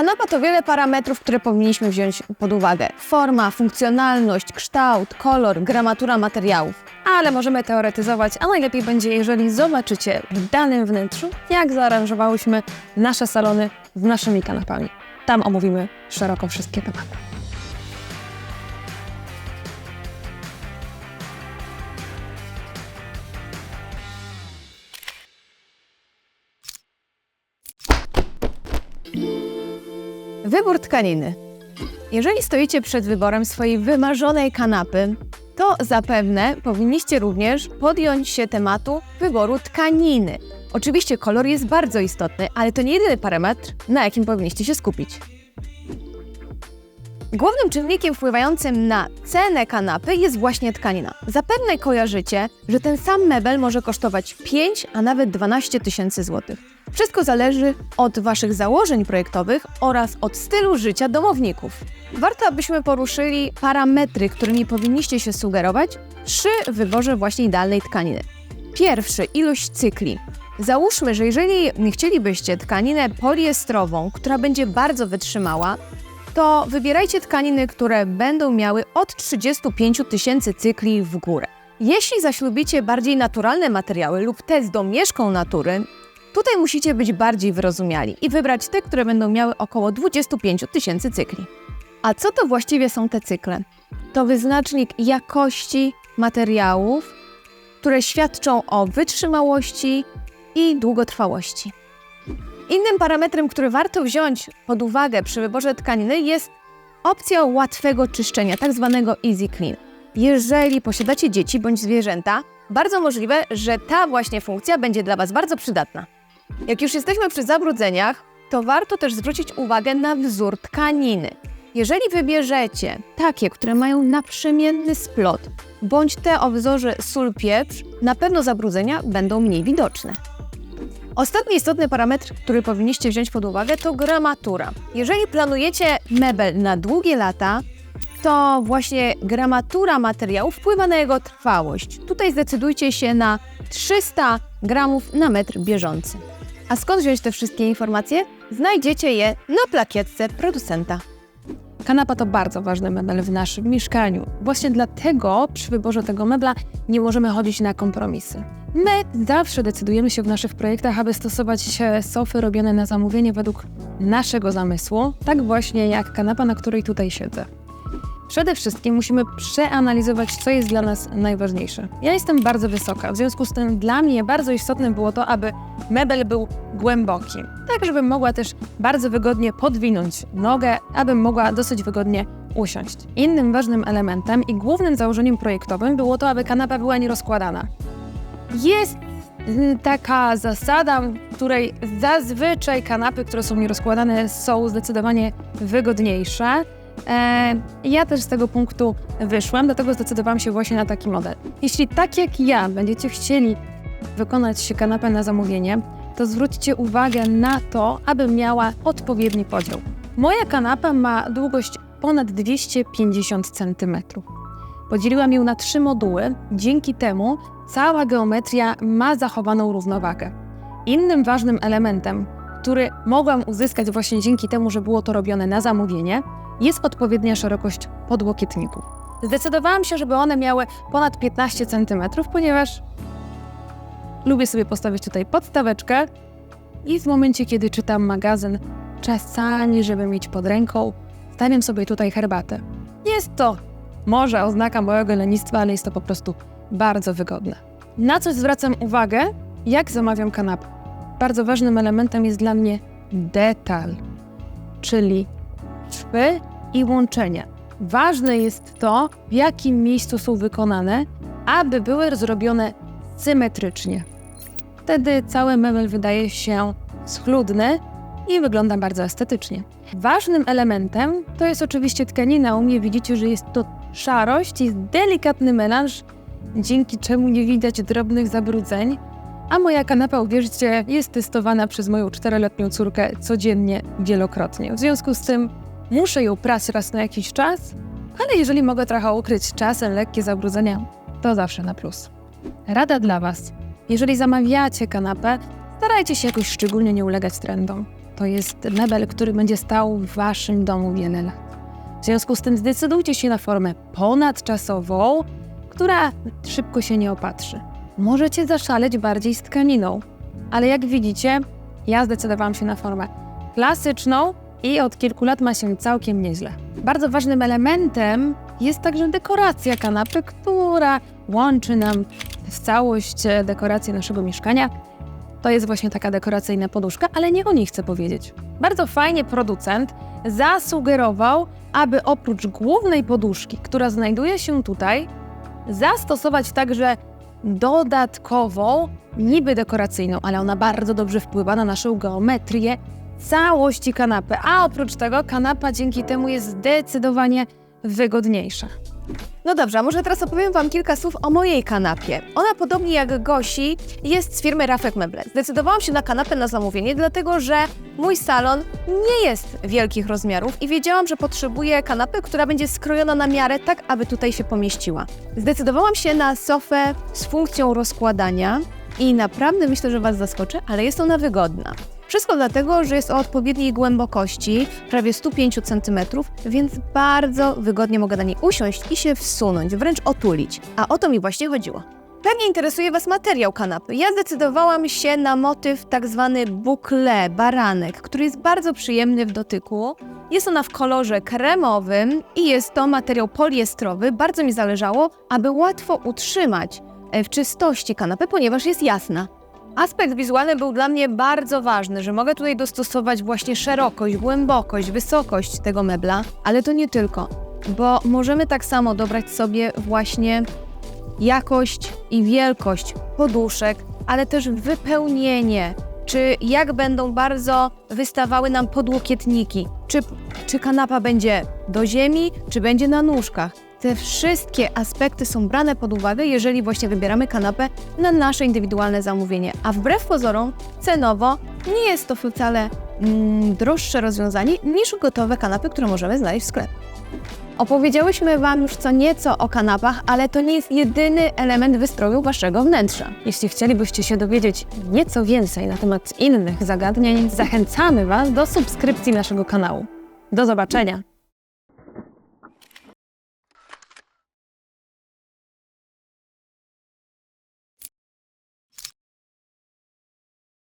Kanapa to wiele parametrów, które powinniśmy wziąć pod uwagę. Forma, funkcjonalność, kształt, kolor, gramatura materiałów. Ale możemy teoretyzować, a najlepiej będzie, jeżeli zobaczycie w danym wnętrzu, jak zaaranżowałyśmy nasze salony z naszymi kanapami. Tam omówimy szeroko wszystkie tematy. Wybór tkaniny. Jeżeli stoicie przed wyborem swojej wymarzonej kanapy, to zapewne powinniście również podjąć się tematu wyboru tkaniny. Oczywiście kolor jest bardzo istotny, ale to nie jedyny parametr, na jakim powinniście się skupić. Głównym czynnikiem wpływającym na cenę kanapy jest właśnie tkanina. Zapewne kojarzycie, że ten sam mebel może kosztować 5, a nawet 12 tysięcy złotych. Wszystko zależy od Waszych założeń projektowych oraz od stylu życia domowników. Warto, abyśmy poruszyli parametry, którymi powinniście się sugerować przy wyborze właśnie idealnej tkaniny. Pierwszy, ilość cykli. Załóżmy, że jeżeli chcielibyście tkaninę poliestrową, która będzie bardzo wytrzymała, to wybierajcie tkaniny, które będą miały od 35 tysięcy cykli w górę. Jeśli zaś lubicie bardziej naturalne materiały lub te z domieszką natury, tutaj musicie być bardziej wyrozumiali i wybrać te, które będą miały około 25 tysięcy cykli. A co to właściwie są te cykle? To wyznacznik jakości materiałów, które świadczą o wytrzymałości i długotrwałości. Innym parametrem, który warto wziąć pod uwagę przy wyborze tkaniny jest opcja łatwego czyszczenia, tak zwanego easy clean. Jeżeli posiadacie dzieci bądź zwierzęta, bardzo możliwe, że ta właśnie funkcja będzie dla Was bardzo przydatna. Jak już jesteśmy przy zabrudzeniach, to warto też zwrócić uwagę na wzór tkaniny. Jeżeli wybierzecie takie, które mają naprzemienny splot, bądź te o wzorze sól-pieprz, na pewno zabrudzenia będą mniej widoczne. Ostatni istotny parametr, który powinniście wziąć pod uwagę, to gramatura. Jeżeli planujecie mebel na długie lata, to właśnie gramatura materiału wpływa na jego trwałość. Tutaj zdecydujcie się na 300 gramów na metr bieżący. A skąd wziąć te wszystkie informacje? Znajdziecie je na plakietce producenta. Kanapa to bardzo ważny mebel w naszym mieszkaniu. Właśnie dlatego przy wyborze tego mebla nie możemy chodzić na kompromisy. My zawsze decydujemy się w naszych projektach, aby stosować sofy robione na zamówienie według naszego zamysłu, tak właśnie jak kanapa, na której tutaj siedzę. Przede wszystkim musimy przeanalizować, co jest dla nas najważniejsze. Ja jestem bardzo wysoka, w związku z tym dla mnie bardzo istotne było to, aby mebel był głęboki, tak żebym mogła też bardzo wygodnie podwinąć nogę, abym mogła dosyć wygodnie usiąść. Innym ważnym elementem i głównym założeniem projektowym było to, aby kanapa była nierozkładana. Jest mm, taka zasada, której zazwyczaj kanapy, które są nierozkładane, są zdecydowanie wygodniejsze. E, ja też z tego punktu wyszłam, dlatego zdecydowałam się właśnie na taki model. Jeśli tak jak ja będziecie chcieli wykonać kanapę na zamówienie, to zwróćcie uwagę na to, aby miała odpowiedni podział. Moja kanapa ma długość ponad 250 cm. Podzieliłam ją na trzy moduły, dzięki temu cała geometria ma zachowaną równowagę. Innym ważnym elementem, który mogłam uzyskać właśnie dzięki temu, że było to robione na zamówienie, jest odpowiednia szerokość podłokietników. Zdecydowałam się, żeby one miały ponad 15 cm, ponieważ lubię sobie postawić tutaj podstaweczkę i w momencie, kiedy czytam magazyn, czasami, żeby mieć pod ręką, stawiam sobie tutaj herbatę. Jest to może oznaka mojego lenistwa, ale jest to po prostu bardzo wygodne. Na coś zwracam uwagę, jak zamawiam kanapę. Bardzo ważnym elementem jest dla mnie detal, czyli szwy i łączenia. Ważne jest to, w jakim miejscu są wykonane, aby były zrobione symetrycznie. Wtedy cały mebel wydaje się schludny i wygląda bardzo estetycznie. Ważnym elementem to jest oczywiście tkanina. U mnie widzicie, że jest to szarość, jest delikatny melanż, dzięki czemu nie widać drobnych zabrudzeń. A moja kanapa, uwierzcie, jest testowana przez moją czteroletnią córkę codziennie, wielokrotnie. W związku z tym muszę ją prać raz na jakiś czas, ale jeżeli mogę trochę ukryć czasem lekkie zabrudzenia, to zawsze na plus. Rada dla Was. Jeżeli zamawiacie kanapę, starajcie się jakoś szczególnie nie ulegać trendom. to jest mebel, który będzie stał w waszym domu wiele lat. W związku z tym zdecydujcie się na formę ponadczasową, która szybko się nie opatrzy. Możecie zaszaleć bardziej z tkaniną, ale jak widzicie, ja zdecydowałam się na formę klasyczną i od kilku lat ma się całkiem nieźle. Bardzo ważnym elementem jest także dekoracja kanapy, która łączy nam w całość e, dekorację naszego mieszkania. To jest właśnie taka dekoracyjna poduszka, ale nie o niej chcę powiedzieć. Bardzo fajnie producent zasugerował, aby oprócz głównej poduszki, która znajduje się tutaj, zastosować także dodatkową, niby dekoracyjną, ale ona bardzo dobrze wpływa na naszą geometrię całości kanapy. A oprócz tego kanapa dzięki temu jest zdecydowanie wygodniejsza. No dobrze, a może teraz opowiem Wam kilka słów o mojej kanapie. Ona, podobnie jak Gosi, jest z firmy Rafek Meble. Zdecydowałam się na kanapę na zamówienie, dlatego że mój salon nie jest wielkich rozmiarów i wiedziałam, że potrzebuję kanapy, która będzie skrojona na miarę, tak aby tutaj się pomieściła. Zdecydowałam się na sofę z funkcją rozkładania i naprawdę myślę, że Was zaskoczę, ale jest ona wygodna. Wszystko dlatego, że jest o odpowiedniej głębokości, prawie 105 cm, więc bardzo wygodnie mogę na niej usiąść i się wsunąć, wręcz otulić. A o to mi właśnie chodziło. Pewnie interesuje Was materiał kanapy. Ja zdecydowałam się na motyw tak zwany boucle, baranek, który jest bardzo przyjemny w dotyku. Jest ona w kolorze kremowym i jest to materiał poliestrowy. Bardzo mi zależało, aby łatwo utrzymać e, w czystości kanapy, ponieważ jest jasna. Aspekt wizualny był dla mnie bardzo ważny, że mogę tutaj dostosować właśnie szerokość, głębokość, wysokość tego mebla, ale to nie tylko, bo możemy tak samo dobrać sobie właśnie jakość i wielkość poduszek, ale też wypełnienie, czy jak będą bardzo wystawały nam podłokietniki, czy, czy kanapa będzie do ziemi, czy będzie na nóżkach. Te wszystkie aspekty są brane pod uwagę, jeżeli właśnie wybieramy kanapę na nasze indywidualne zamówienie. A wbrew pozorom, cenowo nie jest to wcale mm, droższe rozwiązanie niż gotowe kanapy, które możemy znaleźć w sklepie. Opowiedziałyśmy Wam już co nieco o kanapach, ale to nie jest jedyny element wystroju Waszego wnętrza. Jeśli chcielibyście się dowiedzieć nieco więcej na temat innych zagadnień, zachęcamy Was do subskrypcji naszego kanału. Do zobaczenia!